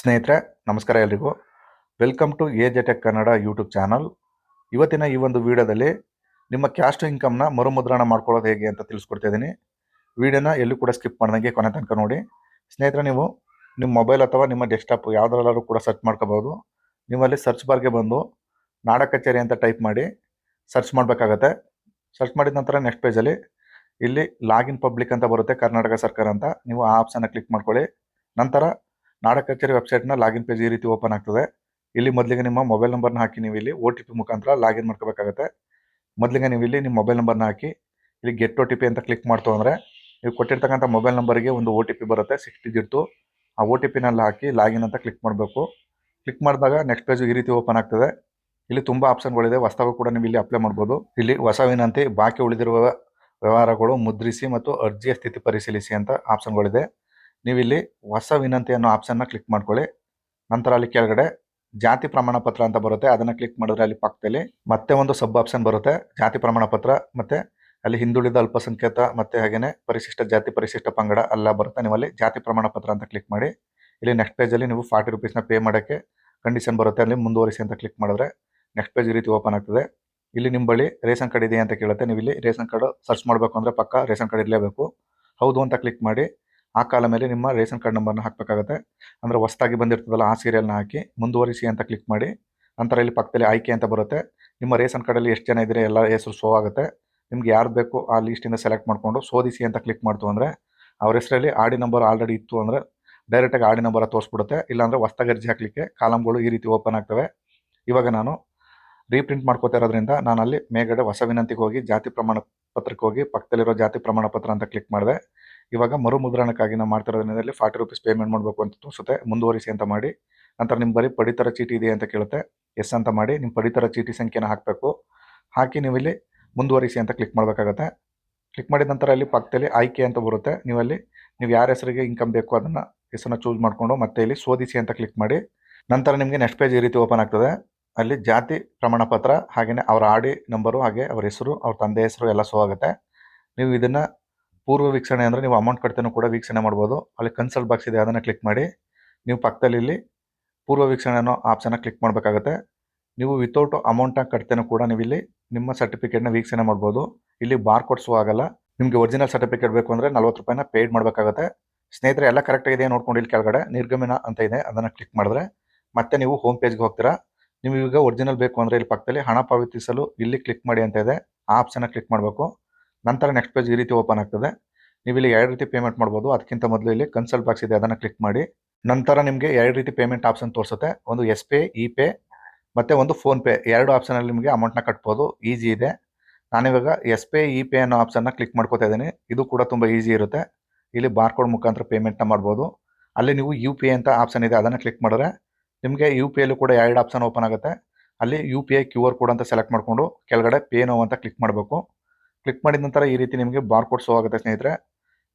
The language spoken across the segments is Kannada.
ಸ್ನೇಹಿತರೆ, ನಮಸ್ಕಾರ ಎಲ್ರಿಗೂ. Welcome to A J tech Kannada YouTube channel ಇವತ್ತಿನ ಈ ಒಂದು ವಿಡಿಯೋದಲ್ಲಿ ನಿಮ್ಮ ಕ್ಯಾಸ್ಟ್ ಇನ್ಕಮ್ನ ಮರುಮುದ್ರಣ ಮಾಡ್ಕೊಳ್ಳೋದು ಹೇಗೆ ಅಂತ ತಿಳಿಸ್ಕೊಡ್ತಾ ಇದ್ದೀನಿ. ವಿಡಿಯೋನ ಎಲ್ಲೂ ಕೂಡ ಸ್ಕಿಪ್ ಮಾಡ್ದಂಗೆ ಕೊನೆ ತನಕ ನೋಡಿ. ಸ್ನೇಹಿತರೆ, ನೀವು ನಿಮ್ಮ ಮೊಬೈಲ್ ಅಥವಾ ನಿಮ್ಮ ಡೆಸ್ಕ್ಟಾಪ್ ಯಾವುದ್ರಲ್ಲಾದ್ರೂ ಕೂಡ ಸರ್ಚ್ ಮಾಡ್ಕೋಬೋದು ನೀವಲ್ಲಿ ಸರ್ಚ್ ಬಾರ್ಗೆ ಬಂದು ನಾಡ ಕಚೇರಿ ಅಂತ ಟೈಪ್ ಮಾಡಿ ಸರ್ಚ್ ಮಾಡಬೇಕಾಗತ್ತೆ. ಸರ್ಚ್ ಮಾಡಿದ ನಂತರ ನೆಕ್ಸ್ಟ್ ಪೇಜಲ್ಲಿ ಇಲ್ಲಿ ಲಾಗಿನ್ ಪಬ್ಲಿಕ್ ಅಂತ ಬರುತ್ತೆ, ಕರ್ನಾಟಕ ಸರ್ಕಾರ ಅಂತ. ನೀವು ಆ ಆಪ್ಷನ್ನ ಕ್ಲಿಕ್ ಮಾಡ್ಕೊಳ್ಳಿ. ನಂತರ ನಾಡ ಕಚೇರಿ ವೆಬ್ಸೈಟ್ನ ಲಾಗಿನ್ ಪೇಜ್ ಈ ರೀತಿ ಓಪನ್ ಆಗ್ತದೆ. ಇಲ್ಲಿ ಮೊದಲಿಗೆ ನಿಮ್ಮ ಮೊಬೈಲ್ ನಂಬರ್ನ ಹಾಕಿ ನೀವು ಇಲ್ಲಿ ಒ ಟಿ ಪಿ ಮುಖಾಂತರ ಲಾಗಿನ್ ಮಾಡ್ಕೋಬೇಕಾಗತ್ತೆ. ಮೊದಲಿಗೆ ನೀವು ಇಲ್ಲಿ ನಿಮ್ಮ ಮೊಬೈಲ್ ನಂಬರ್ನ ಹಾಕಿ ಇಲ್ಲಿ ಗೆಟ್ ಪಿ ಅಂತ ಕ್ಲಿಕ್ ಮಾಡ್ತು ಅಂದರೆ ನೀವು ಕೊಟ್ಟಿರ್ತಕ್ಕಂಥ ಮೊಬೈಲ್ ನಂಬರ್ಗೆ ಒಂದು ಒ ಟಿ ಪಿ ಬರುತ್ತೆ ಸಿಕ್ಸ್ ಡಿಜಿಟ್ ಆ ಒ ಟಿ ಪಿನಲ್ಲಿ ಹಾಕಿ ಲಾಗಿನ್ ಅಂತ ಕ್ಲಿಕ್ ಮಾಡಬೇಕು. ಕ್ಲಿಕ್ ಮಾಡಿದಾಗ ನೆಕ್ಸ್ಟ್ ಪೇಜು ಈ ರೀತಿ ಓಪನ್ ಆಗ್ತದೆ. ಇಲ್ಲಿ ತುಂಬ ಆಪ್ಷನ್ಗಳಿದೆ ಹೊಸದಾಗೂ ಕೂಡ ನೀವು ಇಲ್ಲಿ ಅಪ್ಲೈ ಮಾಡ್ಬೋದು. ಇಲ್ಲಿ ಹೊಸ ವಿನಂತಿ, ಬಾಕಿ ಉಳಿದಿರುವ ವ್ಯವಹಾರಗಳು ಮುದ್ರಿಸಿ ಮತ್ತು ಅರ್ಜಿಯ ಸ್ಥಿತಿ ಪರಿಶೀಲಿಸಿ ಅಂತ ಆಪ್ಷನ್ಗಳಿದೆ ನೀವು ಇಲ್ಲಿ ಹೊಸ ವಿನಂತಿ ಅನ್ನೋ ಆಪ್ಷನ್ನ ಕ್ಲಿಕ್ ಮಾಡ್ಕೊಳ್ಳಿ. ನಂತರ ಅಲ್ಲಿ ಕೆಳಗಡೆ ಜಾತಿ ಪ್ರಮಾಣ ಪತ್ರ ಅಂತ ಬರುತ್ತೆ. ಅದನ್ನ ಕ್ಲಿಕ್ ಮಾಡಿದ್ರೆ ಅಲ್ಲಿ ಪಕ್ಕದಲ್ಲಿ ಮತ್ತೆ ಒಂದು ಸಬ್ ಆಪ್ಷನ್ ಬರುತ್ತೆ. ಜಾತಿ ಪ್ರಮಾಣ ಪತ್ರ ಮತ್ತೆ ಅಲ್ಲಿ ಹಿಂದುಳಿದ ಅಲ್ಪಸಂಖ್ಯಾತ ಮತ್ತೆ ಹಾಗೇನೆ ಪರಿಶಿಷ್ಟ ಜಾತಿ, ಪರಿಶಿಷ್ಟ ಪಂಗಡ ಎಲ್ಲ ಬರುತ್ತೆ. ನೀವು ಅಲ್ಲಿ ಜಾತಿ ಪ್ರಮಾಣ ಪತ್ರ ಅಂತ ಕ್ಲಿಕ್ ಮಾಡಿ. ಇಲ್ಲಿ ನೆಕ್ಸ್ಟ್ ಪೇಜಲ್ಲಿ ನೀವು ಫಾರ್ಟಿ ರುಪೀಸ್ನ ಪೇ ಮಾಡೋಕ್ಕೆ ಕಂಡೀಷನ್ ಬರುತ್ತೆ. ಅಲ್ಲಿ ಮುಂದುವರಿಸಿ ಅಂತ ಕ್ಲಿಕ್ ಮಾಡಿದ್ರೆ ನೆಕ್ಸ್ಟ್ ಪೇಜ್ ಈ ರೀತಿ ಓಪನ್ ಆಗ್ತದೆ. ಇಲ್ಲಿ ನಿಮ್ಮ ಬಳಿ ರೇಷನ್ ಕಾರ್ಡ್ ಇದೆಯಾ ಅಂತ ಕೇಳುತ್ತೆ. ನೀವು ಇಲ್ಲಿ ರೇಷನ್ ಕಾರ್ಡ್ ಸರ್ಚ್ ಮಾಡಬೇಕು ಅಂದರೆ ಪಕ್ಕ ರೇಷನ್ ಕಾರ್ಡ್ ಇರಲೇಬೇಕು. ಹೌದು ಅಂತ ಕ್ಲಿಕ್ ಮಾಡಿ. ಆ ಕಾಲ ಮೇಲೆ ನಿಮ್ಮ ರೇಷನ್ ಕಾರ್ಡ್ ನಂಬರ್ನ ಹಾಕಬೇಕಾಗುತ್ತೆ. ಅಂದರೆ ಹೊಸದಾಗಿ ಬಂದಿರ್ತದಲ್ಲ ಆ ಸೀರಿಯಲ್ನ ಹಾಕಿ ಮುಂದುವರಿಸಿ ಅಂತ ಕ್ಲಿಕ್ ಮಾಡಿ. ನಂತರ ಇಲ್ಲಿ ಪಕ್ಕದಲ್ಲಿ ಆಯ್ಕೆ ಅಂತ ಬರುತ್ತೆ. ನಿಮ್ಮ ರೇಷನ್ ಕಾರ್ಡಲ್ಲಿ ಎಷ್ಟು ಜನ ಇದ್ದರೆ ಎಲ್ಲ ಹೆಸರು ಶೋ ಆಗುತ್ತೆ. ನಿಮ್ಗೆ ಯಾರು ಬೇಕು ಆ ಲೀಸ್ಟಿಂದ ಸೆಲೆಕ್ಟ್ ಮಾಡಿಕೊಂಡು ಶೋಧಿಸಿ ಅಂತ ಕ್ಲಿಕ್ ಮಾಡ್ತು ಅಂದರೆ ಅವ್ರ ಹೆಸರಲ್ಲಿ ಆಡಿ ನಂಬರ್ ಆಲ್ರೆಡಿ ಇತ್ತು ಅಂದರೆ ಡೈರೆಕ್ಟಾಗಿ ಆಡಿ ನಂಬರ ತೋರಿಸ್ಬಿಡುತ್ತೆ. ಇಲ್ಲಾಂದರೆ ಹೊಸ್ದಾಗಿ ಅರ್ಜಿ ಹಾಕಲಿಕ್ಕೆ ಕಾಲಮ್ಗಳು ಈ ರೀತಿ ಓಪನ್ ಆಗ್ತವೆ. ಇವಾಗ ನಾನು ರೀಪ್ರಿಂಟ್ ಮಾಡ್ಕೋತಾ ಇರೋದ್ರಿಂದ ನಾನು ಅಲ್ಲಿ ಮೇಗಡೆ ಹೊಸ ವಿನಂತಿಗೆ ಹೋಗಿ ಜಾತಿ ಪ್ರಮಾಣ ಪತ್ರಕ್ಕೆ ಹೋಗಿ ಪಕ್ಕದಲ್ಲಿರೋ ಜಾತಿ ಪ್ರಮಾಣ ಪತ್ರ ಅಂತ ಕ್ಲಿಕ್ ಮಾಡಿದೆ. ಇವಾಗ ಮರು ಮುದ್ರಣಕ್ಕಾಗಿ ನಾವು ಮಾಡ್ತಿರೋ ದಿನದಲ್ಲಿ ಫಾರ್ಟಿ ರುಪೀಸ್ ಪೇಮೆಂಟ್ ಮಾಡಬೇಕು ಅಂತ ತೋರಿಸುತ್ತೆ. ಮುಂದುವರಿಸಿ ಅಂತ ಮಾಡಿ. ನಂತರ ನಿಮ್ಮ ಬರೀ ಪಡಿತರ ಚೀಟಿ ಇದೆ ಅಂತ ಕೇಳುತ್ತೆ. ಎಸ್ ಅಂತ ಮಾಡಿ ನಿಮ್ಮ ಪಡಿತರ ಚೀಟಿ ಸಂಖ್ಯೆನ ಹಾಕಬೇಕು. ಹಾಕಿ ನೀವಿಲ್ಲಿ ಮುಂದುವರಿಸಿ ಅಂತ ಕ್ಲಿಕ್ ಮಾಡಬೇಕಾಗತ್ತೆ. ಕ್ಲಿಕ್ ಮಾಡಿದ ನಂತರ ಅಲ್ಲಿ ಪಕ್ಕದಲ್ಲಿ ಆಯ್ಕೆ ಅಂತ ಬರುತ್ತೆ. ನೀವಲ್ಲಿ, ನೀವು ಯಾರ ಹೆಸರಿಗೆ ಇನ್ಕಮ್ ಬೇಕು ಅದನ್ನು ಹೆಸರನ್ನ ಚೂಸ್ ಮಾಡಿಕೊಂಡು ಮತ್ತೆ ಇಲ್ಲಿ ಶೋಧಿಸಿ ಅಂತ ಕ್ಲಿಕ್ ಮಾಡಿ. ನಂತರ ನಿಮಗೆ ನೆಕ್ಸ್ಟ್ ಪೇಜ್ ಈ ರೀತಿ ಓಪನ್ ಆಗ್ತದೆ. ಅಲ್ಲಿ ಜಾತಿ ಪ್ರಮಾಣ ಪತ್ರ ಹಾಗೆಯೇ ಅವರ ಆಡಿ ನಂಬರು ಹಾಗೆ ಅವ್ರ ಹೆಸರು, ಅವ್ರ ತಂದೆ ಹೆಸರು ಎಲ್ಲ ಸೋ ಆಗುತ್ತೆ. ನೀವು ಇದನ್ನು ಪೂರ್ವ ವೀಕ್ಷಣೆ ಅಂದರೆ ನೀವು ಅಮೌಂಟ್ ಕಟ್ತೇನೂ ಕೂಡ ವೀಕ್ಷಣೆ ಮಾಡ್ಬೋದು. ಅಲ್ಲಿ ಕನ್ಸಲ್ಟ್ ಬಾಕ್ಸ್ ಇದೆ, ಅದನ್ನು ಕ್ಲಿಕ್ ಮಾಡಿ. ನೀವು ಪಕ್ಕದಲ್ಲಿ ಇಲ್ಲಿ ಪೂರ್ವ ವೀಕ್ಷಣೆ ಅನ್ನೋ ಆಪ್ಷನ್ನ ಕ್ಲಿಕ್ ಮಾಡಬೇಕಾಗತ್ತೆ. ನೀವು ವಿತೌಟ್ ಅಮೌಂಟಾಗಿ ಕಟ್ತೇನೂ ಕೂಡ ನೀವು ಇಲ್ಲಿ ನಿಮ್ಮ ಸರ್ಟಿಫಿಕೇಟ್ನ ವೀಕ್ಷಣೆ ಮಾಡ್ಬೋದು. ಇಲ್ಲಿ ಬಾರ್ ಕೊಡಿಸುವ ಆಗಲ್ಲ. ನಿಮಗೆ ಒರಿಜಿನಲ್ ಸರ್ಟಿಫಿಕೇಟ್ ಬೇಕು ಅಂದರೆ ನಲ್ವತ್ತು ರೂಪಾಯಿನ ಪೇಯ್ಡ್ ಮಾಡಬೇಕಾಗತ್ತೆ. ಸ್ನೇಹಿತರೆ, ಎಲ್ಲ ಕರೆಕ್ಟ್ ಇದೆ ನೋಡ್ಕೊಂಡು ಇಲ್ಲಿ ಕೆಳಗಡೆ. ನಿರ್ಗಮನ ಅಂತ ಇದೆ, ಅದನ್ನು ಕ್ಲಿಕ್ ಮಾಡಿದ್ರೆ ಮತ್ತೆ ನೀವು ಹೋಮ್ ಪೇಜ್ಗೆ ಹೋಗ್ತೀರಾ. ನೀವು ಈಗ ಒರಿಜಿನಲ್ ಬೇಕು ಅಂದರೆ ಇಲ್ಲಿ ಪಕ್ಕದಲ್ಲಿ ಹಣ ಪಾವತಿಸಲು ಇಲ್ಲಿ ಕ್ಲಿಕ್ ಮಾಡಿ ಅಂತ ಇದೆ. ಆ ಆಪ್ಷನ್ನ ಕ್ಲಿಕ್ ಮಾಡಬೇಕು. ನಂತರ ನೆಕ್ಸ್ಟ್ ಪೇಜ್ ಈ ರೀತಿ ಓಪನ್ ಆಗ್ತದೆ. ನೀವು ಇಲ್ಲಿ ಎರಡು ರೀತಿ ಪೇಮೆಂಟ್ ಮಾಡ್ಬೋದು. ಅದಕ್ಕಿಂತ ಮೊದಲು ಇಲ್ಲಿ ಕನ್ಸಲ್ಟ್ ಬಾಕ್ಸ್ ಇದೆ, ಅದನ್ನು ಕ್ಲಿಕ್ ಮಾಡಿ. ನಂತರ ನಿಮಗೆ ಎರಡು ರೀತಿ ಪೇಮೆಂಟ್ ಆಪ್ಷನ್ ತೋರಿಸುತ್ತೆ. ಒಂದು ಎಸ್ ಪೇ ಇ ಪೇ ಮತ್ತು ಒಂದು ಫೋನ್ಪೇ. ಎರಡು ಆಪ್ಷನಲ್ಲಿ ನಿಮಗೆ ಅಮೌಂಟ್ನ ಕಟ್ಬೋದು. ಈಸಿ ಇದೆ. ನಾನಿವಾಗ ಎಸ್ ಪೇ ಇ ಪೇ ಅನ್ನೋ ಆಪ್ಷನ್ನ ಕ್ಲಿಕ್ ಮಾಡ್ಕೋತಾ ಇದ್ದೀನಿ. ಇದು ಕೂಡ ತುಂಬ ಈಸಿ ಇರುತ್ತೆ. ಇಲ್ಲಿ ಬಾರ್ಕೋಡ್ ಮುಖಾಂತರ ಪೇಮೆಂಟ್ನ ಮಾಡ್ಬೋದು. ಅಲ್ಲಿ ನೀವು ಯು ಪಿ ಐ ಅಂತ ಆಪ್ಷನ್ ಇದೆ, ಅದನ್ನು ಕ್ಲಿಕ್ ಮಾಡಿದ್ರೆ ನಿಮಗೆ ಯು ಪಿ ಐಲ್ಲೂ ಕೂಡ ಎರಡು ಆಪ್ಷನ್ ಓಪನ್ ಆಗುತ್ತೆ. ಅಲ್ಲಿ U P I Q R code ಅಂತ ಸೆಲೆಕ್ಟ್ ಮಾಡಿಕೊಂಡು ಕೆಳಗಡೆ ಪೇ ನೋವು ಅಂತ ಕ್ಲಿಕ್ ಮಾಡಬೇಕು. ಕ್ಲಿಕ್ ಮಾಡಿದ ನಂತರ ಈ ರೀತಿ ನಿಮಗೆ ಬಾರ್ ಕೋಡ್ ಶೋ ಆಗುತ್ತೆ ಸ್ನೇಹಿತರೆ.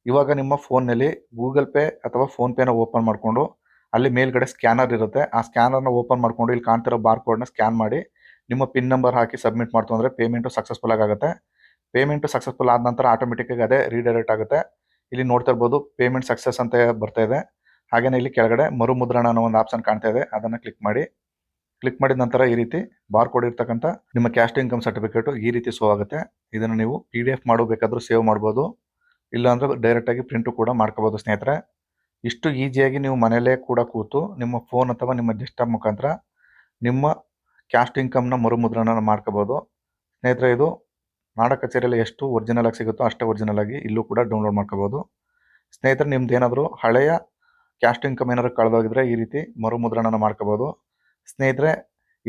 ಇವಾಗ ನಿಮ್ಮ ಫೋನ್ನಲ್ಲಿ ಗೂಗಲ್ ಪೇ ಅಥವಾ ಫೋನ್ಪೇನ ಓಪನ್ ಮಾಡಿಕೊಂಡು ಅಲ್ಲಿ ಮೇಲ್ಗಡೆ ಸ್ಕ್ಯಾನರ್ ಇರುತ್ತೆ. ಆ ಸ್ಕ್ಯಾನರ್ನ ಓಪನ್ ಮಾಡಿಕೊಂಡು ಇಲ್ಲಿ ಕಾಣ್ತಿರೋ ಬಾರ್ ಕೋಡ್ನ ಸ್ಕ್ಯಾನ್ ಮಾಡಿ ನಿಮ್ಮ ಪಿನ್ ನಂಬರ್ ಹಾಕಿ ಸಬ್ಮಿಟ್ ಮಾಡ್ತು ಅಂದರೆ ಪೇಮೆಂಟು ಸಕ್ಸಸ್ಫುಲ್ ಆಗುತ್ತೆ. ಪೇಮೆಂಟು ಸಕ್ಸಸ್ಫುಲ್ ಆದ ನಂತರ ಆಟೋಮೆಟಿಕ್ಕಾಗಿ ಅದೇ ರೀಡೈರೆಕ್ಟ್ ಆಗುತ್ತೆ. ಇಲ್ಲಿ ನೋಡ್ತಾ ಇರ್ಬೋದು ಪೇಮೆಂಟ್ ಸಕ್ಸಸ್ ಅಂತ ಬರ್ತಾ ಇದೆ. ಹಾಗೆಯೇ ಇಲ್ಲಿ ಕೆಳಗಡೆ ಮರು ಮುದ್ರಣ ಅನ್ನೋ ಒಂದು ಆಪ್ಷನ್ ಕಾಣ್ತಾ ಇದೆ. ಅದನ್ನು ಕ್ಲಿಕ್ ಮಾಡಿ. ಕ್ಲಿಕ್ ಮಾಡಿದ ನಂತರ ಈ ರೀತಿ ಬಾರ್ ಕೋಡ್ ಇರ್ತಕ್ಕಂಥ ನಿಮ್ಮ ಕ್ಯಾಸ್ಟ್ ಇನ್ಕಮ್ ಸರ್ಟಿಫಿಕೇಟು ಈ ರೀತಿ ಸೋ ಆಗುತ್ತೆ. ಇದನ್ನು ನೀವು ಪಿ ಡಿ ಎಫ್ ಮಾಡಬೇಕಾದ್ರೂ ಸೇವ್ ಮಾಡ್ಬೋದು. ಇಲ್ಲಾಂದ್ರೆ ಡೈರೆಕ್ಟಾಗಿ ಪ್ರಿಂಟು ಕೂಡ ಮಾಡ್ಕೋಬೋದು ಸ್ನೇಹಿತರೆ. ಇಷ್ಟು ಈಸಿಯಾಗಿ ನೀವು ಮನೆಯಲ್ಲೇ ಕೂಡ ಕೂತು ನಿಮ್ಮ ಫೋನ್ ಅಥವಾ ನಿಮ್ಮ ಡೆಸ್ಕ್ಟಾಪ್ ಮುಖಾಂತರ ನಿಮ್ಮ ಕ್ಯಾಸ್ಟ್ ಇನ್ಕಮ್ನ ಮರುಮುದ್ರಣನ ಮಾಡ್ಕೋಬೋದು. ಸ್ನೇಹಿತರೆ, ಇದು ನಾಡ ಕಚೇರಿಯಲ್ಲಿ ಎಷ್ಟು ಒರಿಜಿನಲ್ ಆಗಿ ಸಿಗುತ್ತೋ ಅಷ್ಟೇ ಒರಿಜಿನಲ್ ಆಗಿ ಇಲ್ಲೂ ಕೂಡ ಡೌನ್ಲೋಡ್ ಮಾಡ್ಕೋಬೋದು. ಸ್ನೇಹಿತರೆ, ನಿಮ್ದು ಏನಾದರೂ ಹಳೆಯ ಕ್ಯಾಸ್ಟ್ ಇನ್ಕಮ್ ಏನಾದರೂ ಕಳೆದೋಗಿದ್ರೆ ಈ ರೀತಿ ಮರುಮುದ್ರಣನ ಮಾಡ್ಕೋಬೋದು. ಸ್ನೇಹಿತರೆ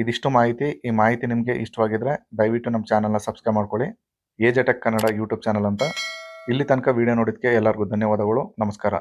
ಇದಿಷ್ಟು ಮಾಹಿತಿ, ಈ ಮಾಹಿತಿ ನಿಮಗೆ ಇಷ್ಟವಾಗಿದ್ರೆ ದಯವಿಟ್ಟು ನಮ್ಮ ಚಾನಲ್ನ ಸಬ್ಸ್ಕ್ರೈಬ್ ಮಾಡ್ಕೊಳ್ಳಿ. AJ tech Kannada YouTube channel ಅಂತ. ಇಲ್ಲಿ ತನಕ ವಿಡಿಯೋ ನೋಡಿದ್ದಕ್ಕೆ ಎಲ್ಲರಿಗೂ ಧನ್ಯವಾದಗಳು. ನಮಸ್ಕಾರ.